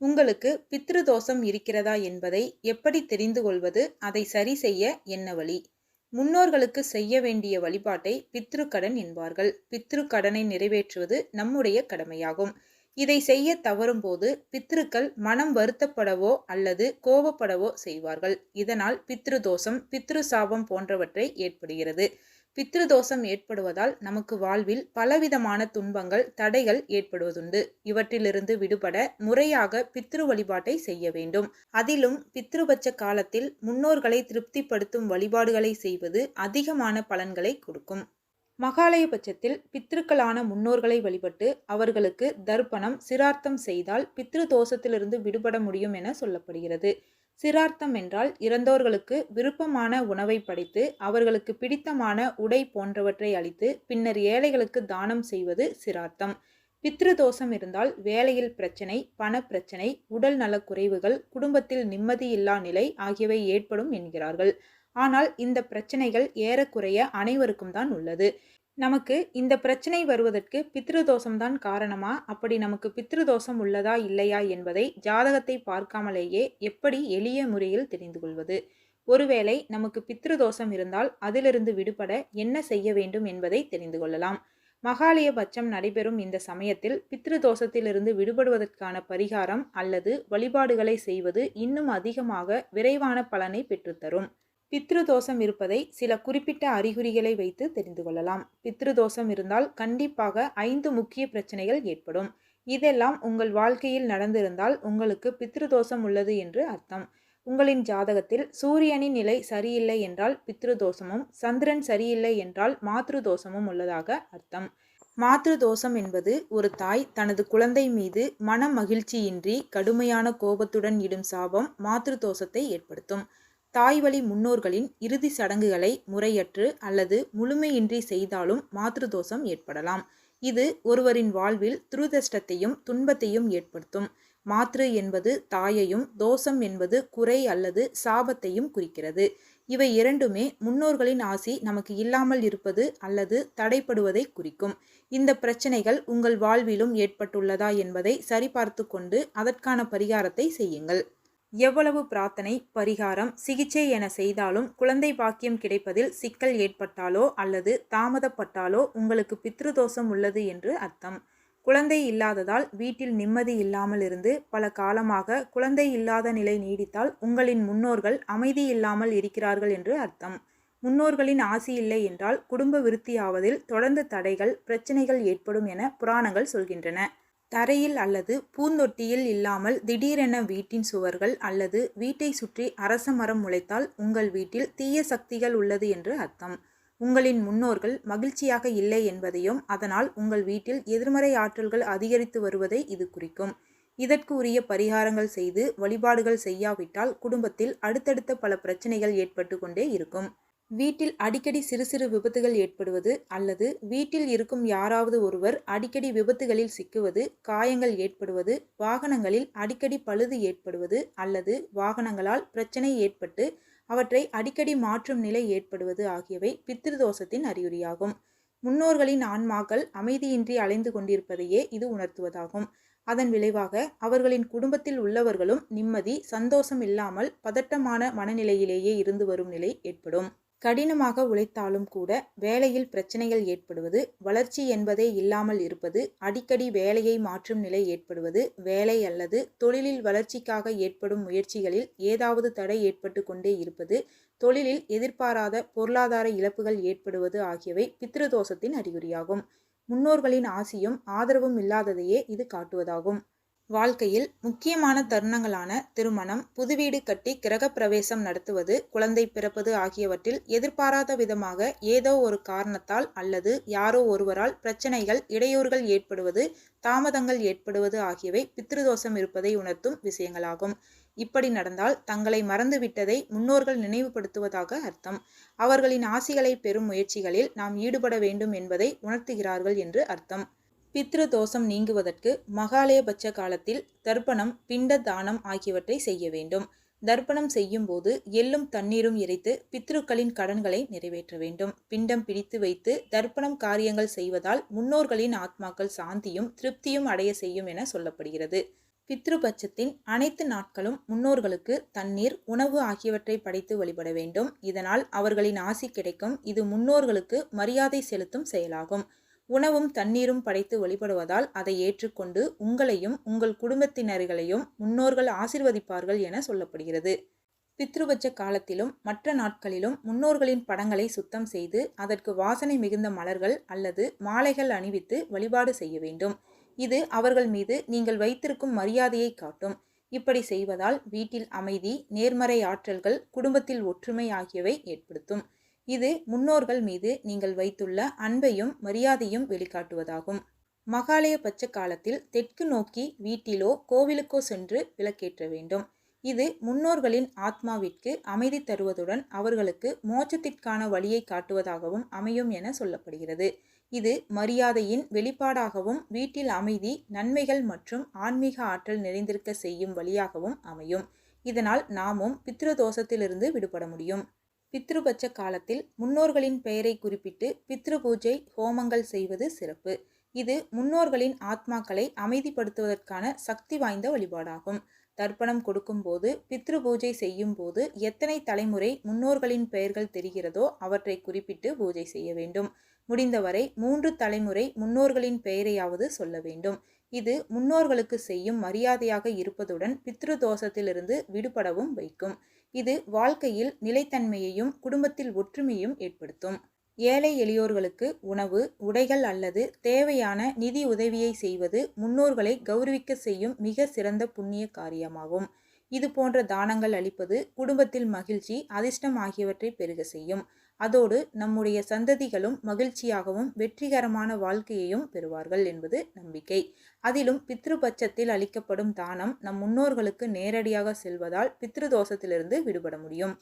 உங்களுக்கு பித்ரு தோஷம் இருக்கிறதா என்பதை எப்படி தெரிந்து கொள்வது அதை சரி செய்ய என்ன வழி? முன்னோர்களுக்கு செய்ய வேண்டிய வழிபாட்டை பித்ரு கடன் என்பார்கள். பித்ரு கடனை நிறைவேற்றுவது நம்முடைய கடமையாகும். இதை செய்ய தவறும்போது பித்ருக்கள் மனம் வருத்தப்படவோ அல்லது கோபப்படவோ செய்வார்கள். இதனால் பித்ரு தோஷம் பித்ரு சாபம் போன்றவற்றை ஏற்படுகிறது. பித்ருதோஷம் ஏற்படுவதால் நமக்கு வாழ்வில் பலவிதமான துன்பங்கள் தடைகள் ஏற்படுவதுண்டு. இவற்றிலிருந்து விடுபட முறையாக பித்ரு வழிபாட்டை செய்ய வேண்டும். அதிலும் பித்ருபட்ச காலத்தில் முன்னோர்களை திருப்திப்படுத்தும் வழிபாடுகளை செய்வது அதிகமான பலன்களை கொடுக்கும். மகாலய பட்சத்தில் பித்ருக்களான முன்னோர்களை வழிபட்டு அவர்களுக்கு தர்ப்பணம் சிரார்த்தம் செய்தால் பித்ரு தோஷத்திலிருந்து விடுபட முடியும் என சொல்லப்படுகிறது. சிரார்த்தம் என்றால் இறந்தோர்களுக்கு விருப்பமான உணவை படைத்து அவர்களுக்கு பிடித்தமான உடை போன்றவற்றை அளித்து பின்னர் ஏழைகளுக்கு தானம் செய்வது சிரார்த்தம். பித்ருதோஷம் இருந்தால் வேலையில் பிரச்சனை பணப்பிரச்சனை உடல் நலக்குறைவுகள் குடும்பத்தில் நிம்மதியில்லா நிலை ஆகியவை ஏற்படும் என்கிறார்கள். ஆனால் இந்த பிரச்சனைகள் ஏறக்குறைய அனைவருக்கும் தான் உள்ளது. நமக்கு இந்த பிரச்சனை வருவதற்கு பித்ருதோஷம்தான் காரணமா? அப்படி நமக்கு பித்ருதோஷம் உள்ளதா இல்லையா என்பதை ஜாதகத்தை பார்க்காமலேயே எப்படி எளிய முறையில் தெரிந்து கொள்வது? ஒருவேளை நமக்கு பித்ருதோஷம் இருந்தால் அதிலிருந்து விடுபட என்ன செய்ய வேண்டும் என்பதை தெரிந்து கொள்ளலாம். மகாலய பட்சம் நடைபெறும் இந்த சமயத்தில் பித்ருதோஷத்திலிருந்து விடுபடுவதற்கான பரிகாரம் அல்லது வழிபாடுகளை செய்வது இன்னும் அதிகமாக விரைவான பலனை பெற்றுத்தரும். பித்ருதோஷம் இருப்பதை சில குறிப்பிட்ட அறிகுறிகளை வைத்து தெரிந்து கொள்ளலாம். பித்ருதோஷம் இருந்தால் கண்டிப்பாக ஐந்து முக்கிய பிரச்சனைகள் ஏற்படும். இதெல்லாம் உங்கள் வாழ்க்கையில் நடந்திருந்தால் உங்களுக்கு பித்ருதோஷம் உள்ளது என்று அர்த்தம். உங்களின் ஜாதகத்தில் சூரியனின் நிலை சரியில்லை என்றால் பித்ருதோஷமும் சந்திரன் சரியில்லை என்றால் மாத்ரு தோஷமும் உள்ளதாக அர்த்தம். மாத்ரு தோஷம் என்பது ஒரு தாய் தனது குழந்தை மீது மன மகிழ்ச்சியின்றி கடுமையான கோபத்துடன் இடும் சாபம் மாத்ரு தோஷத்தை ஏற்படுத்தும். தாய் வழி முன்னோர்களின் இறுதி சடங்குகளை முறையற்று அல்லது முழுமையின்றி செய்தாலும் மாத்ருதோஷம் ஏற்படலாம். இது ஒருவரின் வாழ்வில் துருதஷ்டத்தையும் துன்பத்தையும் ஏற்படுத்தும். மாத்ரு என்பது தாயையும் தோஷம் என்பது குறை அல்லது சாபத்தையும் குறிக்கிறது. இவை இரண்டுமே முன்னோர்களின் ஆசி நமக்கு இல்லாமல் இருப்பது அல்லது தடைப்படுவதை குறிக்கும். இந்த பிரச்சனைகள் உங்கள் வாழ்விலும் ஏற்பட்டுள்ளதா என்பதை சரிபார்த்து கொண்டு அதற்கான பரிகாரத்தை செய்யுங்கள். எவ்வளவு பிரார்த்தனை பரிகாரம் சிகிச்சை என செய்தாலும் குழந்தை பாக்கியம் கிடைப்பதில் சிக்கல் ஏற்பட்டாலோ அல்லது தாமதப்பட்டாலோ உங்களுக்கு பித்ருதோஷம் உள்ளது என்று அர்த்தம். குழந்தை இல்லாததால் வீட்டில் நிம்மதி இல்லாமல் இருந்து பல காலமாக குழந்தை இல்லாத நிலை நீடித்தால் உங்களின் முன்னோர்கள் அமைதி இல்லாமல் இருக்கிறார்கள் என்று அர்த்தம். முன்னோர்களின் ஆசி இல்லை என்றால் குடும்ப விருத்தியாவதில் தொடர்ந்து தடைகள் பிரச்சனைகள் ஏற்படும் என புராணங்கள் சொல்கின்றன. தரையில் அல்லது பூந்தொட்டியில் இல்லாமல் திடீரென வீட்டின் சுவர்கள் அல்லது வீட்டை சுற்றி அரச மரம் முளைத்தால் உங்கள் வீட்டில் தீய சக்திகள் உள்ளது என்று அர்த்தம். உங்களின் முன்னோர்கள் மகிழ்ச்சியாக இல்லை என்பதையும் அதனால் உங்கள் வீட்டில் எதிர்மறை ஆற்றல்கள் அதிகரித்து வருவதை இது குறிக்கும். இதற்கு உரிய பரிகாரங்கள் செய்து வழிபாடுகள் செய்யாவிட்டால் குடும்பத்தில் அடுத்தடுத்த பல பிரச்சனைகள் ஏற்பட்டு கொண்டே இருக்கும். வீட்டில் அடிக்கடி சிறு சிறு விபத்துகள் ஏற்படுவது அல்லது வீட்டில் இருக்கும் யாராவது ஒருவர் அடிக்கடி விபத்துகளில் சிக்குவது காயங்கள் ஏற்படுவது வாகனங்களில் அடிக்கடி பழுது ஏற்படுவது அல்லது வாகனங்களால் பிரச்சனை ஏற்பட்டு அவற்றை அடிக்கடி மாற்றும் நிலை ஏற்படுவது ஆகியவை பித்திருதோஷத்தின் அறிகுறியாகும். முன்னோர்களின் ஆன்மாக்கள் அமைதியின்றி அலைந்து கொண்டிருப்பதையே இது உணர்த்துவதாகும். அதன் விளைவாக அவர்களின் குடும்பத்தில் உள்ளவர்களும் நிம்மதி சந்தோஷம் இல்லாமல் பதட்டமான மனநிலையிலேயே இருந்து வரும் நிலை ஏற்படும். கடினமாக உழைத்தாலும் கூட வேலையில் பிரச்சனைகள் ஏற்படுவது வளர்ச்சி என்பதே இல்லாமல் இருப்பது அடிக்கடி வேலையை மாற்றும் நிலை ஏற்படுவது வேலை அல்லது தொழிலில் வளர்ச்சிக்காக ஏற்படும் முயற்சிகளில் ஏதாவது தடை ஏற்பட்டு கொண்டே இருப்பது தொழிலில் எதிர்பாராத பொருளாதார இழப்புகள் ஏற்படுவது ஆகியவை பித்ருதோஷத்தின் அறிகுறியாகும். முன்னோர்களின் ஆசியும் ஆதரவும் இல்லாததையே இது காட்டுவதாகும். வாழ்க்கையில் முக்கியமான தருணங்களான திருமணம் புது வீடு கட்டி கிரகப்பிரவேசம் நடத்துவது குழந்தை பிறப்பது ஆகியவற்றில் எதிர்பாராத விதமாக ஏதோ ஒரு காரணத்தால் அல்லது யாரோ ஒருவரால் பிரச்சனைகள் இடையூறுகள் ஏற்படுவது தாமதங்கள் ஏற்படுவது ஆகியவை பித்ருதோஷம் இருப்பதை உணர்த்தும் விஷயங்களாகும். இப்படி நடந்தால் தங்களை மறந்துவிட்டதை முன்னோர்கள் நினைவுபடுத்துவதாக அர்த்தம். அவர்களின் ஆசிகளை பெறும் முயற்சிகளில் நாம் ஈடுபட வேண்டும் என்பதை உணர்த்துகிறார்கள் என்று அர்த்தம். பித்ரு தோஷம் நீங்குவதற்கு மகாலயபட்ச காலத்தில் தர்ப்பணம் பிண்ட தானம் ஆகியவற்றை செய்ய வேண்டும். தர்ப்பணம் செய்யும் போது எள்ளும் தண்ணீரும் இறைத்து பித்ருக்களின் கடன்களை நிறைவேற்ற வேண்டும். பிண்டம் பிடித்து வைத்து தர்ப்பணம் காரியங்கள் செய்வதால் முன்னோர்களின் ஆத்மாக்கள் சாந்தியும் திருப்தியும் அடைய செய்யும் என சொல்லப்படுகிறது. பித்ருபட்சத்தின் அனைத்து நாட்களும் முன்னோர்களுக்கு தண்ணீர் உணவு ஆகியவற்றை படைத்து வழிபட வேண்டும். இதனால் அவர்களின் ஆசி கிடைக்கும். இது முன்னோர்களுக்கு மரியாதை செலுத்தும் செயலாகும். உணவும் தண்ணீரும் படைத்து வழிபடுவதால் அதை ஏற்றுக்கொண்டு உங்களையும் உங்கள் குடும்பத்தினர்களையும் முன்னோர்கள் ஆசிர்வதிப்பார்கள் என சொல்லப்படுகிறது. பித்ருபட்ச காலத்திலும் மற்ற நாட்களிலும் முன்னோர்களின் படங்களை சுத்தம் செய்து அதற்கு வாசனை மிகுந்த மலர்கள் அல்லது மாலைகள் அணிவித்து வழிபாடு செய்ய வேண்டும். இது அவர்கள் மீது நீங்கள் வைத்திருக்கும் மரியாதையை காட்டும். இப்படி செய்வதால் வீட்டில் அமைதி நேர்மறை ஆற்றல்கள் குடும்பத்தில் ஒற்றுமை ஆகியவை ஏற்படுத்தும். இது முன்னோர்கள் மீது நீங்கள் வைத்துள்ள அன்பையும் மரியாதையும் வெளிக்காட்டுவதாகும். மகாலய பட்ச காலத்தில் தெற்கு நோக்கி வீட்டிலோ கோவிலுக்கோ சென்று விளக்கேற்ற வேண்டும். இது முன்னோர்களின் ஆத்மாவிற்கு அமைதி தருவதுடன் அவர்களுக்கு மோட்சத்திற்கான வழியை காட்டுவதாகவும் அமையும் என சொல்லப்படுகிறது. இது மரியாதையின் வெளிப்பாடாகவும் வீட்டில் அமைதி நன்மைகள் மற்றும் ஆன்மீக ஆற்றல் நிறைந்திருக்க செய்யும் வழியாகவும் அமையும். இதனால் நாமும் பித்ருதோஷத்திலிருந்து விடுபட முடியும். பித்ருபட்ச காலத்தில் முன்னோர்களின் பெயரை குறிப்பிட்டு பித்ரு பூஜை ஹோமங்கள் செய்வது சிறப்பு. இது முன்னோர்களின் ஆத்மாக்களை அமைதிப்படுத்துவதற்கான சக்தி வாய்ந்த வழிபாடாகும். தர்ப்பணம் கொடுக்கும்போது பித்ரு பூஜை செய்யும் போது எத்தனை தலைமுறை முன்னோர்களின் பெயர்கள் தெரிகிறதோ அவற்றை குறிப்பிட்டு பூஜை செய்ய வேண்டும். முடிந்தவரை மூன்று தலைமுறை முன்னோர்களின் பெயரையாவது சொல்ல வேண்டும். இது முன்னோர்களுக்கு செய்யும் மரியாதையாக இருப்பதுடன் பித்ரு தோஷத்திலிருந்து விடுபடவும் வைக்கும். இது வாழ்க்கையில் நிலைத்தன்மையையும் குடும்பத்தில் ஒற்றுமையும் ஏற்படுத்தும். ஏழை எளியோர்களுக்கு உணவு உடைகள் அல்லது தேவையான நிதி உதவியை செய்வது முன்னோர்களை கௌரவிக்க செய்யும் மிக சிறந்த புண்ணிய காரியமாகும். இது போன்ற தானங்கள் அளிப்பது குடும்பத்தில் மகிழ்ச்சி அதிர்ஷ்டம் ஆகியவற்றை பெருக செய்யும். அதோடு நம்முடைய சந்ததிகளும் மகிழ்ச்சியாகவும் வெற்றிகரமான வாழ்க்கையையும் பெறுவார்கள் என்பது நம்பிக்கை. அதிலும் பித்ருபட்சத்தில் அளிக்கப்படும் தானம் நம் முன்னோர்களுக்கு நேரடியாக செல்வதால் பித்ருதோஷத்திலிருந்து விடுபட முடியும்.